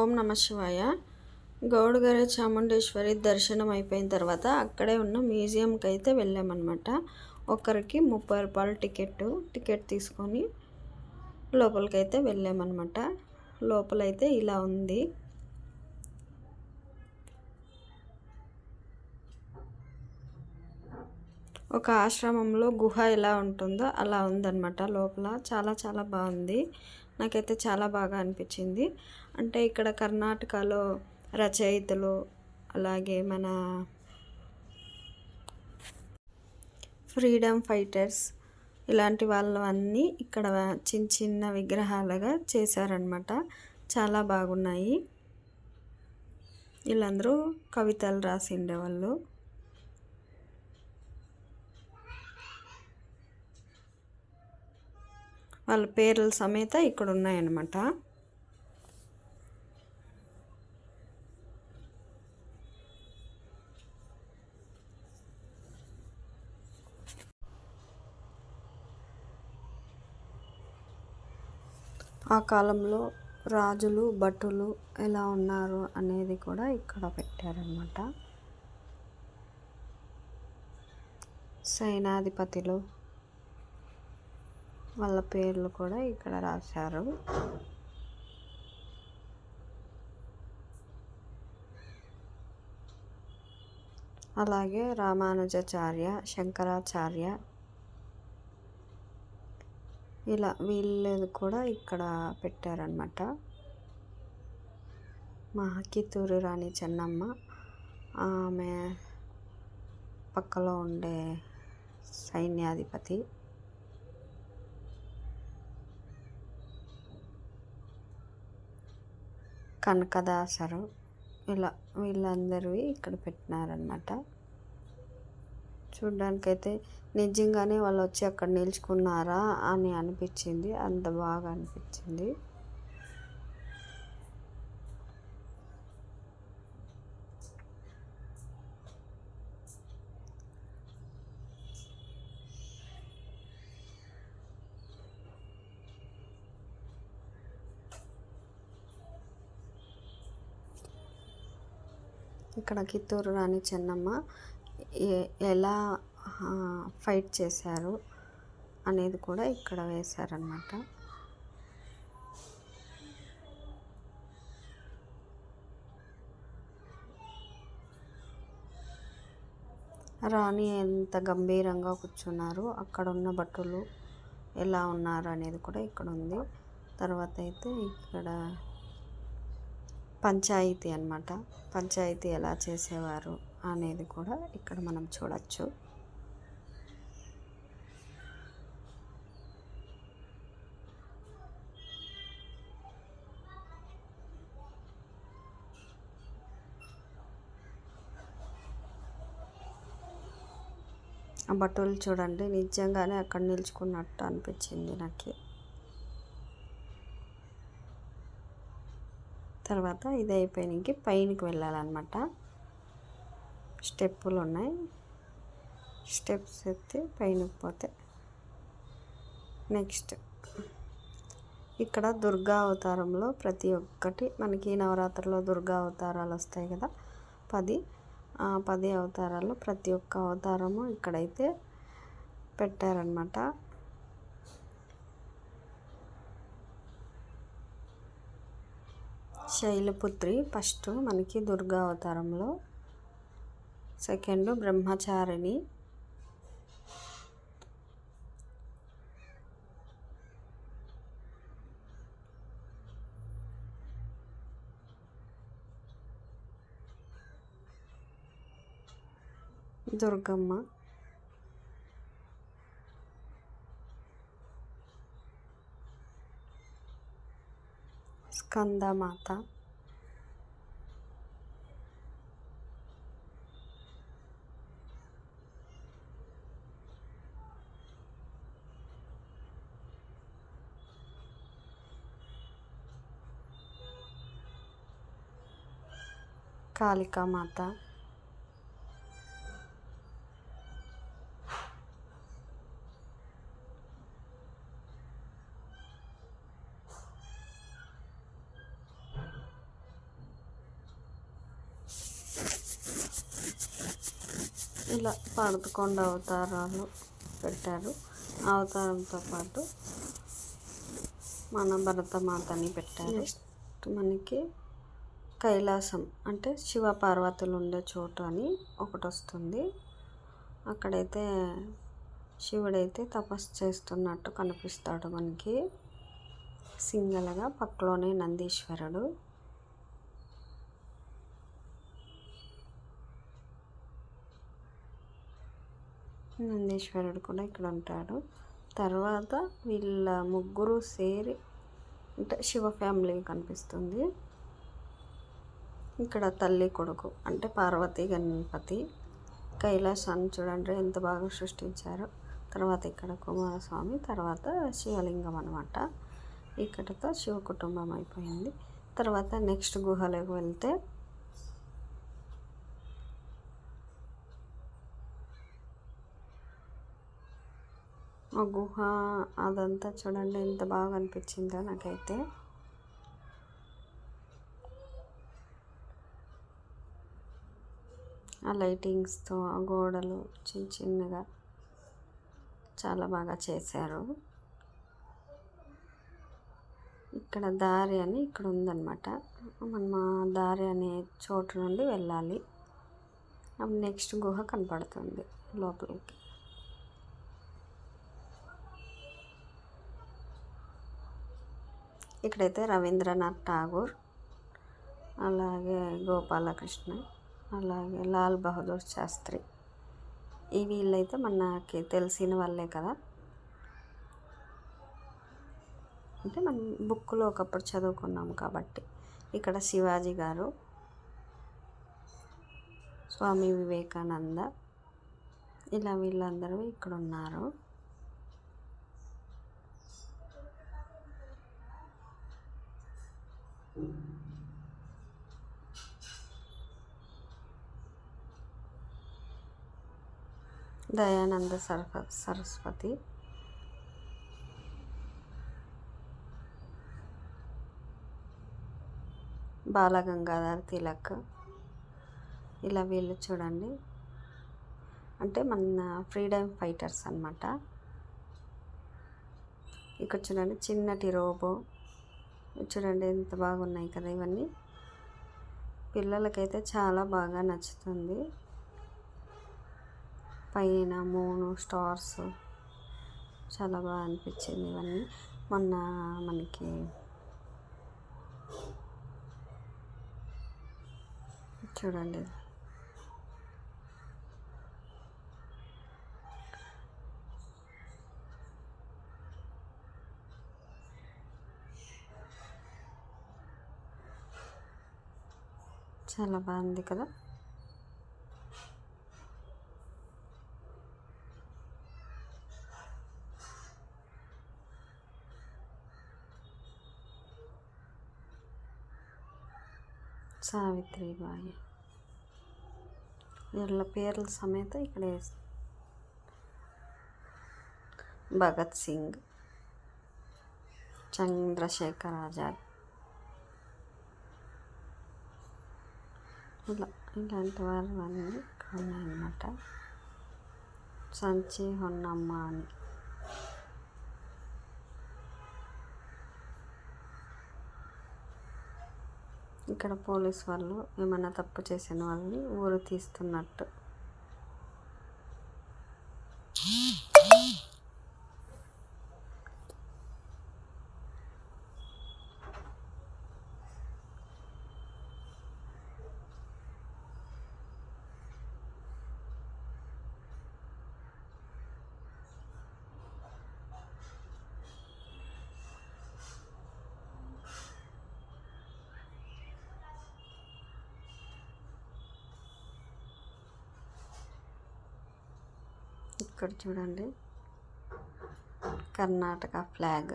ఓం నమ శివాయ. గౌడగారి చాముండేశ్వరి దర్శనం అయిపోయిన తర్వాత అక్కడే ఉన్న మ్యూజియంకి అయితే వెళ్ళామన్నమాట. ఒకరికి ముప్పై రూపాయల టికెట్ టికెట్ తీసుకొని లోపలికి అయితే వెళ్ళామన్నమాట. లోపలైతే ఇలా ఉంది. ఒక ఆశ్రమంలో గుహ ఎలా ఉంటుందో అలా ఉందన్నమాట లోపల. చాలా చాలా బాగుంది. నాకైతే చాలా బాగా అనిపించింది. అంటే ఇక్కడ కర్ణాటకలో రచయితలు అలాగే మన ఫ్రీడమ్ ఫైటర్స్ ఇలాంటి వాళ్ళు అన్నీ ఇక్కడ చిన్న చిన్న విగ్రహాలుగా చేశారనమాట చాలా బాగున్నాయి. వీళ్ళందరూ కవితలు రాసిండే వాళ్ళు వాళ్ళ పేర్ల సమేత ఇక్కడ ఉన్నాయన్నమాట ఆ కాలంలో రాజులు భటులు ఎలా ఉన్నారు అనేది కూడా ఇక్కడ పెట్టారనమాట సైనాధిపతులు వాళ్ళ పేర్లు కూడా ఇక్కడ రాశారు. అలాగే రామానుజాచార్య శంకరాచార్య ఇలా వీళ్ళది కూడా ఇక్కడ పెట్టారనమాట మహకితూరు రాణి చెన్నమ్మ. ఆమె పక్కలో ఉండే సైన్యాధిపతి. కనకదాసరు. ఇలా వీళ్ళందరివి ఇక్కడ పెట్టినారనమాట చూడ్డానికైతే నిజంగానే వాళ్ళు వచ్చి అక్కడ నిల్చుకున్నారా అని అనిపించింది. అంత బాగా అనిపించింది. ఇక్కడ కిత్తూరు రాణి చెన్నమ్మ ఎలా ఫైట్ చేశారు అనేది కూడా ఇక్కడ వేశారనమాట రాణి ఎంత గంభీరంగా కూర్చున్నారు అక్కడ ఉన్న భటులు ఎలా ఉన్నారు అనేది కూడా ఇక్కడ ఉంది. తర్వాత అయితే ఇక్కడ పంచాయతీ అనమాట పంచాయతీ ఎలా చేసేవారు? అనేది కూడా ఇక్కడ మనం చూడవచ్చు ఆ బట్టలు చూడండి నిజంగానే అక్కడ నిల్చుకున్నట్టు అనిపించింది నాకు. తర్వాత ఇది అయిపోయినాక పైనకి వెళ్ళాలన్నమాట. స్టెప్పులు ఉన్నాయి. స్టెప్స్ ఎత్తి పైన పోతే నెక్స్ట్ ఇక్కడ దుర్గా అవతారంలో ప్రతి ఒక్కటి మనకి నవరాత్రిలో దుర్గా అవతారాలు వస్తాయి కదా. పది పది అవతారాలు ప్రతి ఒక్క అవతారము ఇక్కడైతే పెట్టారనమాట శైలపుత్రి ఫస్ట్ మనకి దుర్గా అవతారంలో సెకండ్ బ్రహ్మచారిణి. దుర్గమ్మ. స్కందమాత. కాళికామాత ఇలా పడుతుకొండ అవతారాలు పెట్టారు. అవతారంతో పాటు మన భరతమాతని పెట్టారు. మనకి కైలాసం అంటే శివ పార్వతులు ఉండే చోటు అని ఒకటి వస్తుంది అక్కడైతే శివుడైతే తపస్సు చేస్తున్నట్టు కనిపిస్తాడు మనకి. సింగల్గా పక్కలోనే నందీశ్వరుడు. నందీశ్వరుడు కూడా ఇక్కడ ఉంటాడు తర్వాత వీళ్ళ ముగ్గురు సేరి అంటే శివ ఫ్యామిలీ కనిపిస్తుంది. ఇక్కడ తల్లి కొడుకు అంటే పార్వతి గణపతి కైలాసాన్ని చూడండి ఎంత బాగా సృష్టించారు. తర్వాత ఇక్కడ కుమారస్వామి తర్వాత శివలింగం అనమాట ఇక్కడతో శివ కుటుంబం అయిపోయింది. తర్వాత నెక్స్ట్ గుహలోకి వెళ్తే ఆ గుహ అదంతా చూడండి ఎంత బాగా అనిపించిందో నాకైతే. ఆ లైటింగ్స్తో ఆ గోడలు చిన్న చిన్నగా చాలా బాగా చేశారు. ఇక్కడ దారి అని ఇక్కడ ఉందన్నమాట. మనం ఆ దారి అనే చోటు నుండి వెళ్ళాలి. నెక్స్ట్ గుహ కనపడుతుంది లోపలికి. ఇక్కడైతే రవీంద్రనాథ్ ఠాగూర్ అలాగే గోపాలకృష్ణ అలాగే లాల్ బహదూర్ శాస్త్రి. ఈ వీళ్ళైతే మనకి తెలిసిన వాళ్ళే కదా. అంటే మనం బుక్లో ఒకప్పుడు చదువుకున్నాం కాబట్టి. ఇక్కడ శివాజీ గారు స్వామి వివేకానంద ఇలా వీళ్ళందరూ ఇక్కడ ఉన్నారు దయానంద సరఫ సరస్వతి. బాలగంగాధర్ తిలక్. ఇలా వీళ్ళు చూడండి. అంటే మన ఫ్రీడమ్ ఫైటర్స్ అనమాట ఇక్కడ చూడండి చిన్నటి రోబో చూడండి ఎంత బాగున్నాయి కదా ఇవన్నీ. పిల్లలకైతే చాలా బాగా నచ్చుతుంది. పైన మూను స్టార్స్. చాలా బాగా అనిపించింది ఇవన్నీ. మొన్న మనకి చూడండి. చాలా బాగుంది కదా? సావిత్రిబాయి వీళ్ళ పేర్ల సమేత ఇక్కడ భగత్ సింగ్ చంద్రశేఖర్ ఆజాద్ ఇలా ఇలాంటి వారు అన్నీ ఇక్కడ ఉన్నాయన్నమాట. సంచి హొన్నమ్మ అని. ఇక్కడ పోలీస్ వాళ్ళు ఏమైనా తప్పు చేసిన వాళ్ళని ఊరు తీస్తున్నట్టు. ఇక్కడ చూడండి. కర్ణాటక ఫ్లాగ్.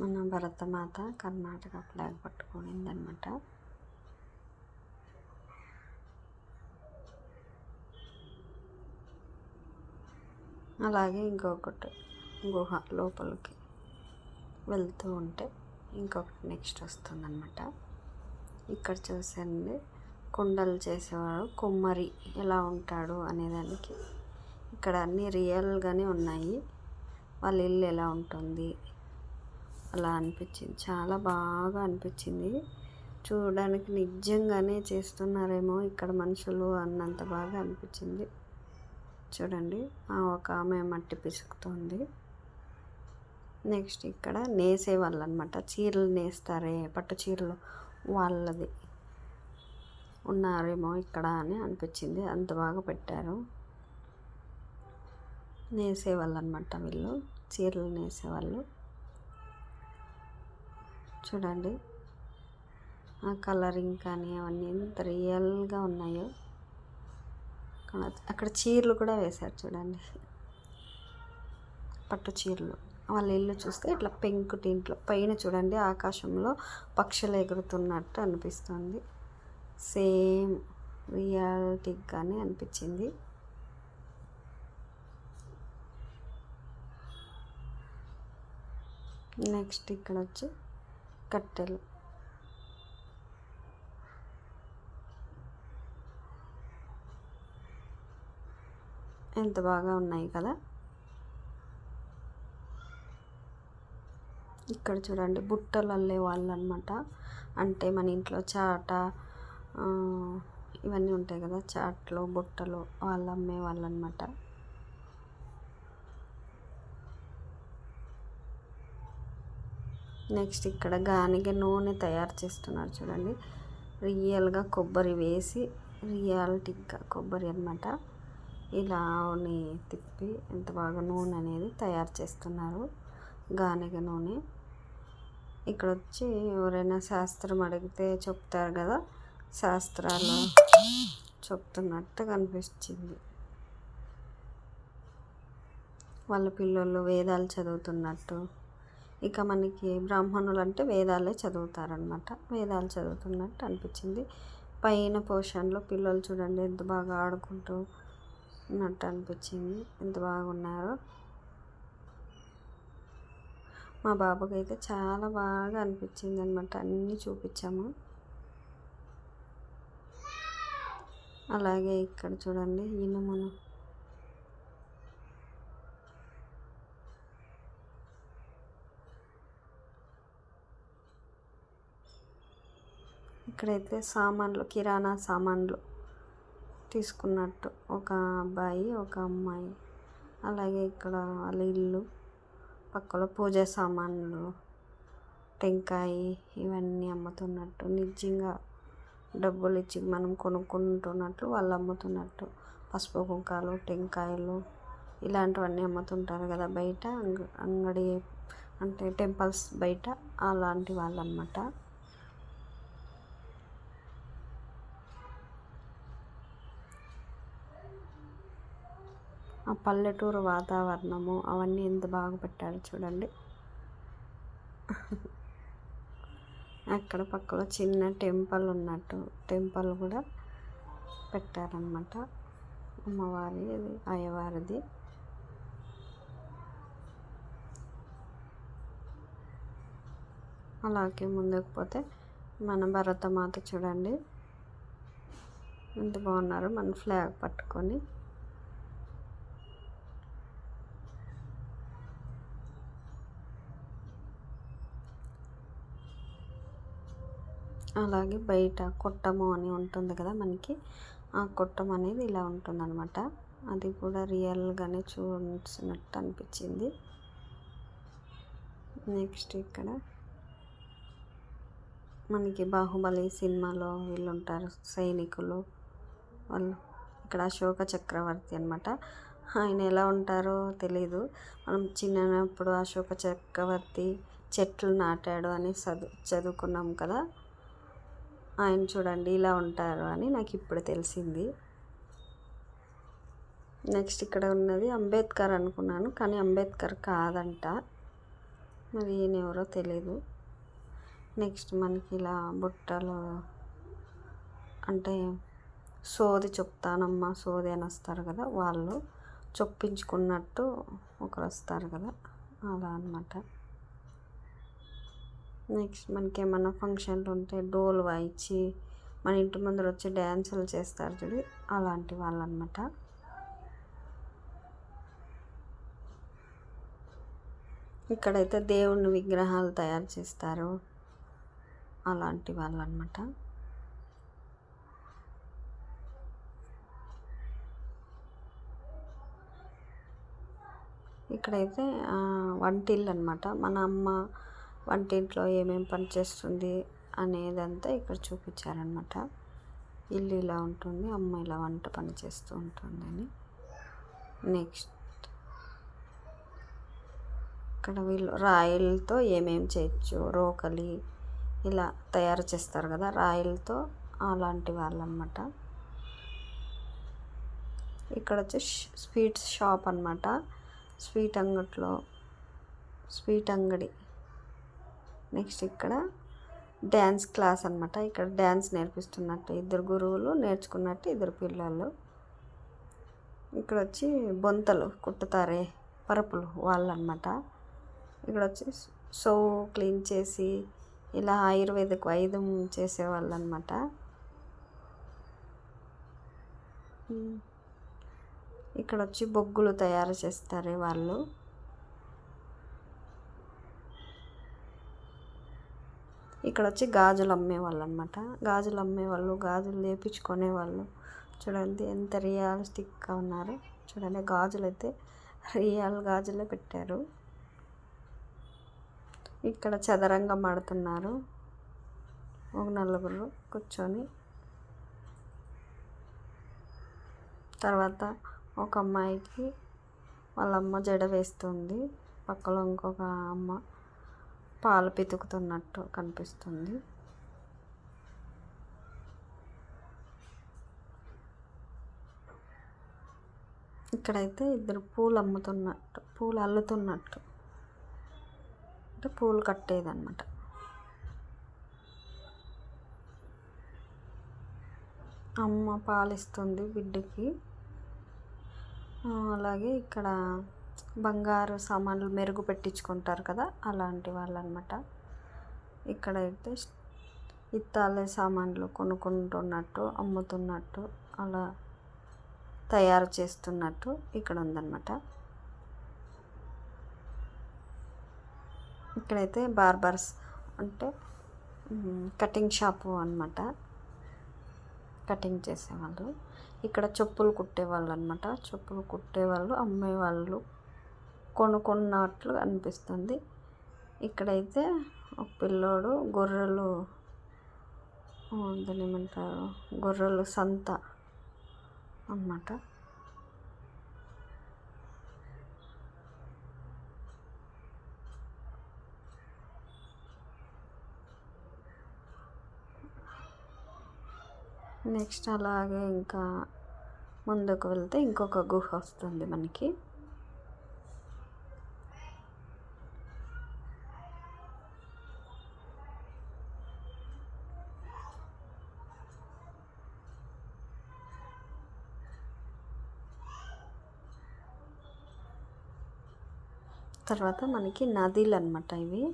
మన భరతమాత కర్ణాటక ఫ్లాగ్ పట్టుకునిందనమాట అలాగే ఇంకొకటి గుహ లోపలికి వెళ్తూ ఉంటే ఇంకొకటి నెక్స్ట్ వస్తుందన్నమాట. ఇక్కడ చూసండి కుండలు చేసేవాడు. కుమ్మరి ఎలా ఉంటాడు అనేదానికి. ఇక్కడ అన్నీ రియల్గానే ఉన్నాయి. వాళ్ళ ఇల్లు ఎలా ఉంటుంది? అలా అనిపించింది. చాలా బాగా అనిపించింది. చూడడానికి నిజంగానే చేస్తున్నారేమో ఇక్కడ మనుషులు అన్నంత బాగా అనిపించింది. చూడండి. ఒక ఆమె మట్టి పిసుకుతుంది. నెక్స్ట్ ఇక్కడ నేసే వాళ్ళు అనమాట చీరలు నేస్తారే పట్టు చీరలు వాళ్ళది. ఉన్నారేమో ఇక్కడ అని అనిపించింది. అంత బాగా పెట్టారు. నేసేవాళ్ళు అనమాట వీళ్ళు. చీరలు నేసేవాళ్ళు. చూడండి. ఆ కలరింగ్ కానీ అవన్నీ ఎంత రియల్గా ఉన్నాయో. అక్కడ చీరలు కూడా వేశారు చూడండి. పట్టు చీరలు. వాళ్ళ ఇల్లు చూస్తే ఇట్లా పెంకుటింట్లో పైన చూడండి ఆకాశంలో పక్షులు ఎగురుతున్నట్టు అనిపిస్తుంది. సేమ్ రియాలిటీగానే అనిపించింది. నెక్స్ట్ ఇక్కడ వచ్చి కట్టెలు. ఎంత బాగా ఉన్నాయి కదా. ఇక్కడ చూడండి బుట్టలు అల్లే వాళ్ళు అనమాట అంటే మన ఇంట్లో చాట ఇవన్నీ ఉంటాయి కదా చాట్లు బుట్టలు వాళ్ళు అమ్మే వాళ్ళు అనమాట నెక్స్ట్ ఇక్కడ గానిగ నూనె తయారు చేస్తున్నారు చూడండి. రియల్గా కొబ్బరి వేసి రియాలిటీగా కొబ్బరి అనమాట ఇలా ఆవుని తిప్పి ఎంత బాగా నూనె అనేది తయారు చేస్తున్నారు. గానిగ నూనె. ఇక్కడ వచ్చి ఎవరైనా శాస్త్రం అడిగితే చెప్తారు కదా శాస్త్రాలు చెప్తున్నట్టు కనిపించింది వాళ్ళ పిల్లలు వేదాలు చదువుతున్నట్టు. ఇక మనకి బ్రాహ్మణులు అంటే వేదాలే చదువుతారనమాట వేదాలు చదువుతున్నట్టు అనిపించింది. పైన పోర్షన్లో పిల్లలు చూడండి ఎంత బాగా ఆడుకుంటూ ఉన్నట్టు అనిపించింది. ఎంత బాగున్నారో. మా బాబుకి అయితే చాలా బాగా అనిపించింది అనమాట అన్నీ చూపించాము. అలాగే ఇక్కడ చూడండి ఇనుమును ఇక్కడైతే సామాన్లు కిరాణా సామాన్లు తీసుకున్నట్టు ఒక అబ్బాయి ఒక అమ్మాయి. అలాగే ఇక్కడ వాళ్ళ ఇల్లు. పక్కలో పూజ సామాన్లు టెంకాయ ఇవన్నీ అమ్ముతున్నట్టు నిజంగా డబ్బులు ఇచ్చి మనం కొనుక్కుంటున్నట్లు వాళ్ళు అమ్ముతున్నట్టు. పసుపు కుంకాలు టెంకాయలు ఇలాంటివన్నీ అమ్ముతుంటారు కదా బయట అంగడి అంటే టెంపుల్స్ బయట అలాంటి వాళ్ళు అన్నమాట ఆ పల్లెటూరు వాతావరణము అవన్నీ ఎంత బాగా పెట్టారు చూడండి. అక్కడ పక్కలో చిన్న టెంపుల్ ఉన్నట్టు టెంపుల్ కూడా పెట్టారనమాట అమ్మవారి అయ్యవారిది. అలాగే ముందుకు పోతే మన భరతమాత చూడండి. ఎంత బాగున్నారు మన ఫ్లాగ్ పట్టుకొని. అలాగే బయట కొట్టము అని ఉంటుంది కదా మనకి ఆ కొట్టం అనేది ఇలా ఉంటుందన్నమాట. అది కూడా రియల్గానే చూసినట్టు అనిపించింది. నెక్స్ట్ ఇక్కడ మనకి బాహుబలి సినిమాలో వీళ్ళు ఉంటారు సైనికులు. వాళ్ళు ఇక్కడ అశోక చక్రవర్తి అనమాట ఆయన ఎలా ఉంటారో తెలీదు. మనం చిన్నప్పుడు అశోక చక్రవర్తి చెట్లు నాటాడు అని చదువు చదువుకున్నాం కదా. ఆయన చూడండి ఇలా ఉంటారు అని నాకు ఇప్పుడు తెలిసింది. నెక్స్ట్ ఇక్కడ ఉన్నది అంబేద్కర్ అనుకున్నాను కానీ అంబేద్కర్ కాదంట. మరి ఈయన ఎవరో తెలీదు. నెక్స్ట్ మనకి ఇలా బుట్టలు అంటే సోది చెప్తానమ్మా సోది అని వస్తారు కదా వాళ్ళు. చొప్పించుకున్నట్టు ఒకరు వస్తారు కదా అలా అనమాట నెక్స్ట్ మనకి ఏమైనా ఫంక్షన్లు ఉంటే డోల్ వాయించి మన ఇంటి ముందర వచ్చి డ్యాన్సులు చేస్తారు చూడు అలాంటి వాళ్ళు అనమాట ఇక్కడైతే దేవుని విగ్రహాలు తయారు చేస్తారు అలాంటి వాళ్ళు అనమాట ఇక్కడైతే వంటిల్లు అనమాట మన అమ్మ వంటింట్లో ఏమేమి పని చేస్తుంది అనేదంతా ఇక్కడ చూపించారనమాట ఇల్లు ఇలా ఉంటుంది అమ్మ ఇలా వంట పని చేస్తూ ఉంటుంది అని నెక్స్ట్. ఇక్కడ వీళ్ళు రాయిలతో ఏమేమి చేయొచ్చు రోకలి ఇలా తయారు చేస్తారు కదా రాయిలతో అలాంటి వాళ్ళు అనమాట ఇక్కడ వచ్చి స్వీట్స్ షాప్ అనమాట స్వీట్ అంగట్లో స్వీట్ అంగడి నెక్స్ట్ ఇక్కడ డ్యాన్స్ క్లాస్ అనమాట ఇక్కడ డ్యాన్స్ నేర్పిస్తున్నట్టు ఇద్దరు గురువులు నేర్చుకున్నట్టు ఇద్దరు పిల్లలు. ఇక్కడ వచ్చి బొంతలు కుట్టుతారే పరుపులు వాళ్ళు అనమాట ఇక్కడ వచ్చి సోవు క్లీన్ చేసి ఇలా ఆయుర్వేదిక్ వైద్యం చేసేవాళ్ళు అనమాట ఇక్కడ వచ్చి బొగ్గులు తయారు చేస్తారు వాళ్ళు. ఇక్కడ వచ్చి గాజులు అమ్మేవాళ్ళు అనమాట గాజులు అమ్మేవాళ్ళు గాజులు లేపించుకునే వాళ్ళు చూడండి ఎంత రియలిస్టిక్గా ఉన్నారు. చూడండి గాజులు అయితే రియల్ గాజులే పెట్టారు. ఇక్కడ చదరంగం ఆడుతున్నారు. ఒక నలుగురు కూర్చొని. తర్వాత ఒక అమ్మాయికి వాళ్ళ అమ్మ జడ వేస్తుంది. పక్కలో ఇంకొక అమ్మ పాలు పితుకుతున్నట్టు కనిపిస్తుంది. ఇక్కడైతే ఇద్దరు పూలు అమ్ముతున్నట్టు పూలు అల్లుతున్నట్టు. అంటే పూలు కట్టేదన్నమాట. అమ్మ పాలిస్తుంది బిడ్డకి. అలాగే ఇక్కడ బంగారు సామాన్లు మెరుగు పెట్టించుకుంటారు కదా అలాంటి వాళ్ళు అనమాట అయితే ఇత్తాలే సామాన్లు కొనుక్కుంటున్నట్టు అమ్ముతున్నట్టు అలా తయారు చేస్తున్నట్టు ఇక్కడ ఉందన్నమాట. ఇక్కడైతే బార్బర్స్ అంటే కటింగ్ షాపు అనమాట కటింగ్ చేసేవాళ్ళు. ఇక్కడ చెప్పులు కుట్టేవాళ్ళు అనమాట చెప్పులు కుట్టేవాళ్ళు అమ్మేవాళ్ళు. కొనుక్కున్నట్లు అనిపిస్తుంది. ఇక్కడైతే ఒక పిల్లోడు గొర్రెలు దాన్ని ఏమంటారు? గొర్రెలు సంత అన్నమాట. నెక్స్ట్ అలాగే ఇంకా ముందుకు వెళ్తే ఇంకొక గుహ వస్తుంది మనకి. తర్వాత మనకి నదిలు అనమాట ఇవి.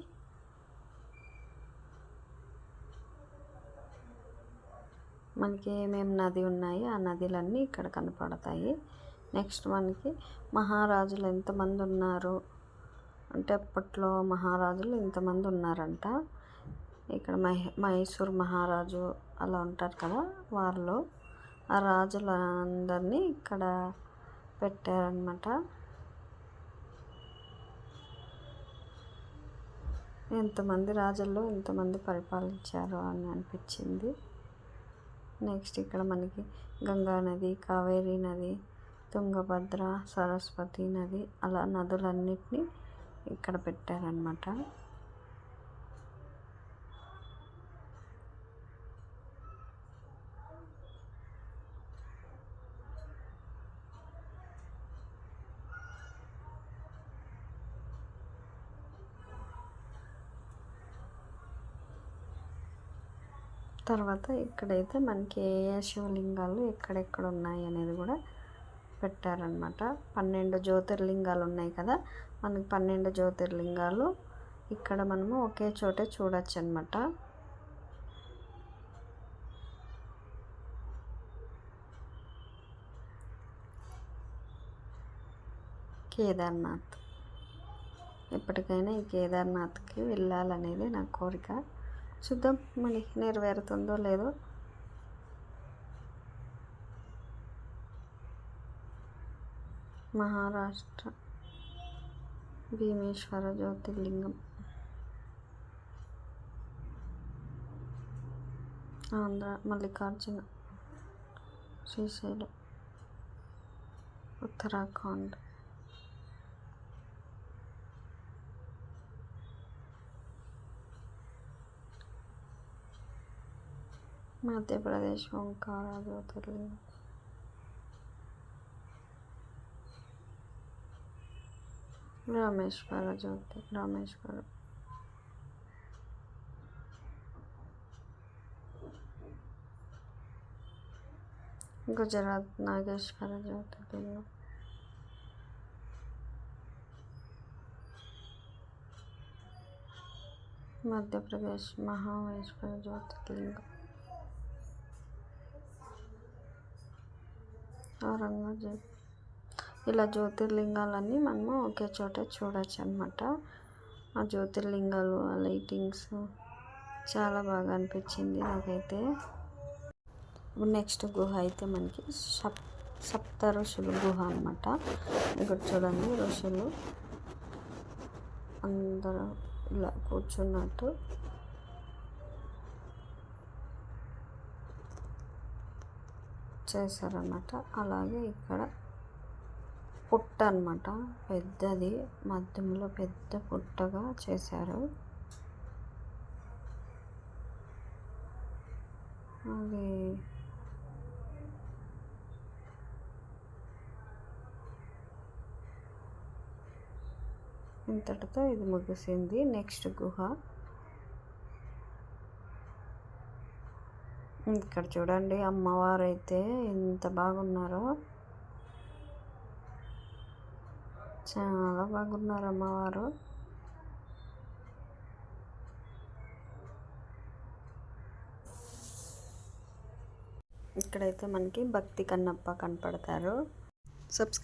మనకి ఏమేమి నది ఉన్నాయి ఆ నదిలన్నీ ఇక్కడ కనపడతాయి. నెక్స్ట్ మనకి మహారాజులు ఎంతమంది ఉన్నారు అంటే అప్పట్లో మహారాజులు ఇంతమంది ఉన్నారంట. ఇక్కడ మై మైసూర్ మహారాజు అలా ఉంటారు కదా వాళ్ళు. ఆ రాజులందరినీ ఇక్కడ పెట్టారనమాట ఎంతమంది రాజుల్లో ఎంతమంది పరిపాలించారు అని అనిపించింది. నెక్స్ట్ ఇక్కడ మనకి గంగా నది కావేరీ నది తుంగభద్ర సరస్వతి నది అలా నదులన్నిటినీ ఇక్కడ పెట్టారనమాట తర్వాత ఇక్కడైతే మనకి ఏ ఏ శివలింగాలు ఎక్కడెక్కడ ఉన్నాయి అనేది కూడా పెట్టారనమాట పన్నెండు జ్యోతిర్లింగాలు ఉన్నాయి కదా మనకి పన్నెండు జ్యోతిర్లింగాలు ఇక్కడ మనము ఒకే చోటే చూడొచ్చు అనమాట కేదార్నాథ్. ఎప్పటికైనా ఈ కేదార్నాథ్కి వెళ్ళాలనేది నా కోరిక. చూద్దాం మరి నెరవేరుతుందో లేదో. మహారాష్ట్ర భీమేశ్వర జ్యోతిర్లింగం ఆంధ్ర మల్లికార్జున శ్రీశైలం ఉత్తరాఖండ్. మధ్యప్రదేశ్ ఓంకార జ్యోతిర్లింగం రామేశ్వర జ్యోతి రామేశ్వరం గుజరాత్ నాగేశ్వర జ్యోతిర్లింగం మధ్యప్రదేశ్ మహామేశ్వర జ్యోతిర్లింగం ఔరంగజేబ్ ఇలా జ్యోతిర్లింగాలన్నీ మనము ఒకే చోట చూడొచ్చు అనమాట ఆ జ్యోతిర్లింగాలు ఆ లైటింగ్స్ చాలా బాగా అనిపించింది నాకైతే. నెక్స్ట్ గుహ అయితే మనకి సప్ సప్త ఋషులు గుహ అనమాట. ఇక్కడ చూడండి ఋషులు అందరూ ఇలా కూర్చున్నట్టు. చేశారన్నమాట అలాగే ఇక్కడ పుట్ట అనమాట పెద్దది. మధ్యలో పెద్ద పుట్టగా చేశారు. అది ఇంతటితో ఇది ముగిసింది. నెక్స్ట్ గుహ. ఇక్కడ చూడండి అమ్మవారు అయితే ఎంత బాగున్నారో. చాలా బాగున్నారు అమ్మవారు. ఇక్కడైతే మనకి భక్తి కన్నప్ప కనపడతారు. సబ్స్క్రైబ్